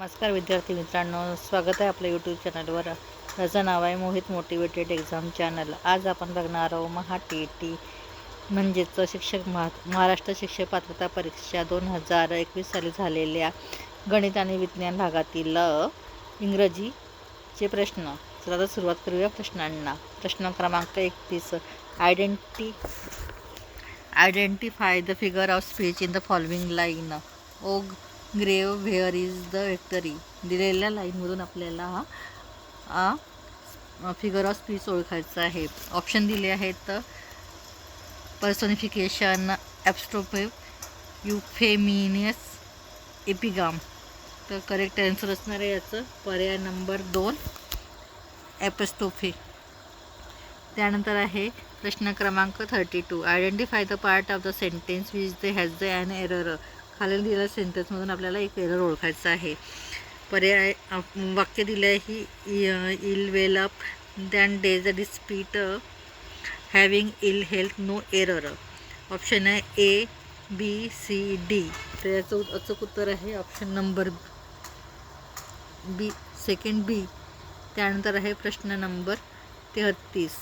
नमस्कार विद्यार्थी मित्रांनो स्वागत आहे आपल्या यूट्यूब चॅनलवर त्याचं नाव आहे मोहित मोटिवेटेड एक्झाम चॅनल आज आपण बघणार आहोत महा टी टी म्हणजेच शिक्षक महा महाराष्ट्र शिक्षक पात्रता परीक्षा दोन हजार एकवीस साली झालेल्या गणित आणि विज्ञान भागातील इंग्रजीचे प्रश्न. चला तर सुरुवात करूया प्रश्नांना. प्रश्न क्रमांक एकतीस. Identity identify the figure of speech in the following line O grave where is the व्हेक्टरी. दिलेल्या लाईनमधून आपल्याला हा फिगर ऑफ स्पीच ओळखायचं आहे. ऑप्शन दिले आहेत पर्सोनिफिकेशन ॲब्स्ट्रोपेव युफेमिनियस एपिगाम तर करेक्ट आन्सर असणार आहे याचं. पर्याय नंबर दोन ॲपस्टोफे त्यानंतर आहे प्रश्न क्रमांक thirty two identify the part of the sentence which the has the an error खालील दिलेल्या सेंटेन्समधून आपल्याला एक एरर ओळखायचं आहे. पर्याय वाक्य दिलं आहे he ill well up than days a despite having ill health no error. Option आहे ए बी सी डी. तर याचं अचूक उत्तर आहे option number B second B. त्यानंतर आहे प्रश्न नंबर तेहत्तीस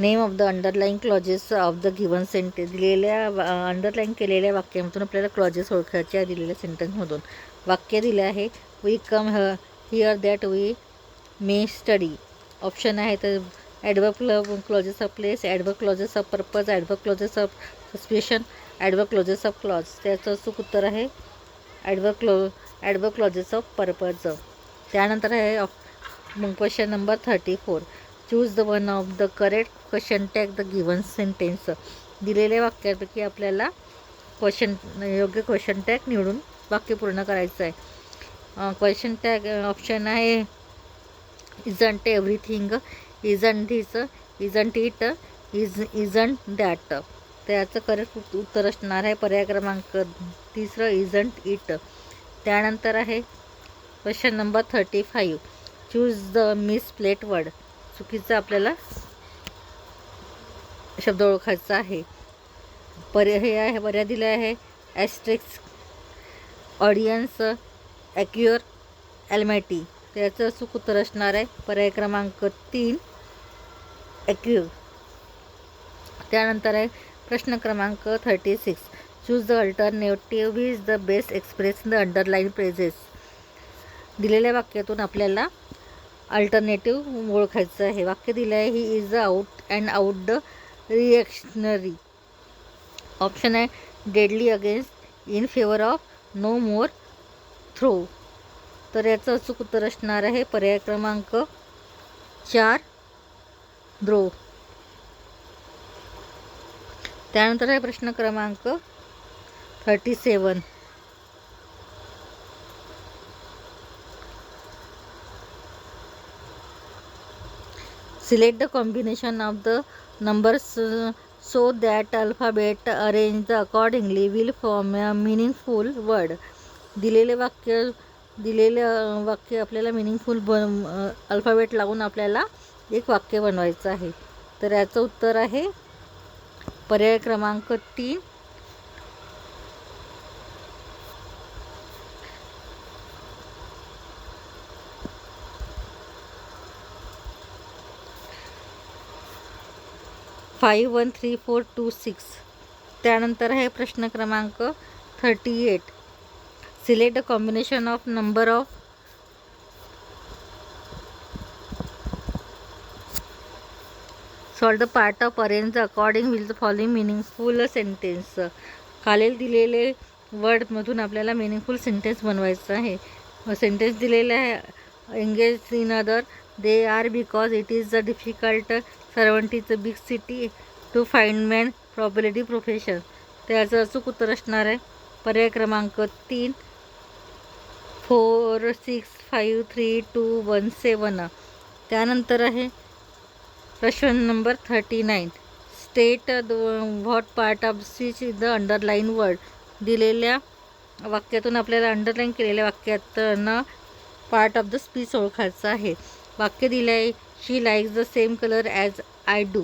name of the underline clauses of the given sentence दिलेल्या अंडरलाईन केलेल्या वाक्यामधून आपल्याला क्लॉजेस ओळखायचे आहे दिलेल्या सेंटेन्समधून वाक्य दिले आहे वी कम ह here that we may study option आहे तर ॲडवर्क क्ल clauses of place adverb clauses of purpose adverb clauses of suspension adverb clauses of clause त्याचं अचूक उत्तर आहे adverb clo adverb clauses of purpose त्यानंतर आहे मग question number thirty four choose the one of the correct question tag the given sentence दिलेल्या वाक्यापैकी आपल्याला क्वेश्चन योग्य क्वेश्चन टॅग निवडून वाक्य पूर्ण करायचं आहे. क्वेश्चन टॅग ऑप्शन आहे isn't everything isn't this isn't it is isn't that तर याचं करेक्ट उत्तर असणार आहे पर्याय क्रमांक तिसरं इजंट इट त्यानंतर आहे question number thirty five choose the misspelt word चुकीचा आपल्याला शब्द ओळखायचा आहे. पर्याय हे आहे पर्याय दिला आहे. ॲस्ट्रिक्स ऑडियन्स ॲक्युअर ॲलमॅटी त्याचं चूक उत्तर असणार आहे. पर्याय क्रमांक तीन ॲक्युअर त्यानंतर आहे प्रश्न क्रमांक thirty six choose the alternative is the best express the underline phrases दिलेल्या वाक्यातून आपल्याला अल्टरनेटिव्ह ओळखायचं आहे. वाक्य दिलं आहे he is out and out the reactionary option आहे deadly against in favour of no more throw तर याचं अचूक उत्तर असणार आहे. पर्याय क्रमांक चार द्रो त्यानंतर आहे प्रश्न क्रमांक thirty seven select the combination of the numbers so that alphabet arranged accordingly will form a meaningful word दिलेले वाक्य दिलेले वाक्य आपल्याला मिनिंगफुल बन अल्फाबेट लावून आपल्याला एक वाक्य बनवायचं आहे तर याचं उत्तर आहे पर्याय क्रमांक तीन five one three four two six. त्यानंतर आहे प्रश्न क्रमांक thirty eight. Select a combination of number of solve the part of arrange according will the following meaningful sentence. खालील दिलेले वर्डमधून आपल्याला मिनिंगफुल सेंटेन्स बनवायचं आहे. सेंटेन्स दिलेले आहे engage in other they are because it is a difficult सरवंटीचं big city to find man probability profession त्याचं अचूक उत्तर असणार आहे. पर्याय क्रमांक तीन four six five three two one seven त्यानंतर आहे प्रश्न number thirty nine state the what part of speech is the underline word दिलेल्या वाक्यातून आपल्याला अंडरलाईन केलेल्या वाक्यातनं पार्ट ऑफ द स्पीच ओळखायचं आहे. वाक्य दिलं आहे she likes the same colour as I do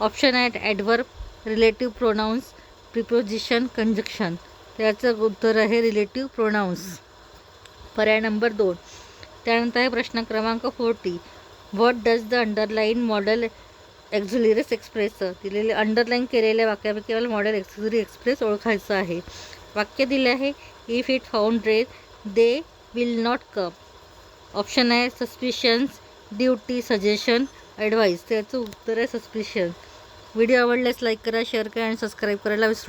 option आहेत adverb relative pronouns preposition conjunction त्याचं उत्तर आहे रिलेटिव्ह प्रोनाऊन्स पर्याय नंबर दोन. त्यानंतर आहे प्रश्न क्रमांक forty. What does the underline modal auxiliaries express दिलेले अंडरलाईन केलेल्या वाक्यापैकी मला मॉडेल एक्झुलरी एक्सप्रेस ओळखायचं आहे. वाक्य दिले आहे if it found red they will not come option आहे सस्पिशन्स ड्युटी सजेशन ॲडवाईस त्याचं उत्तर आहे सस्पिशन. व्हिडिओ आवडल्यास लाईक करा शेअर करा आणि सबस्क्राईब करायला विसरू नका.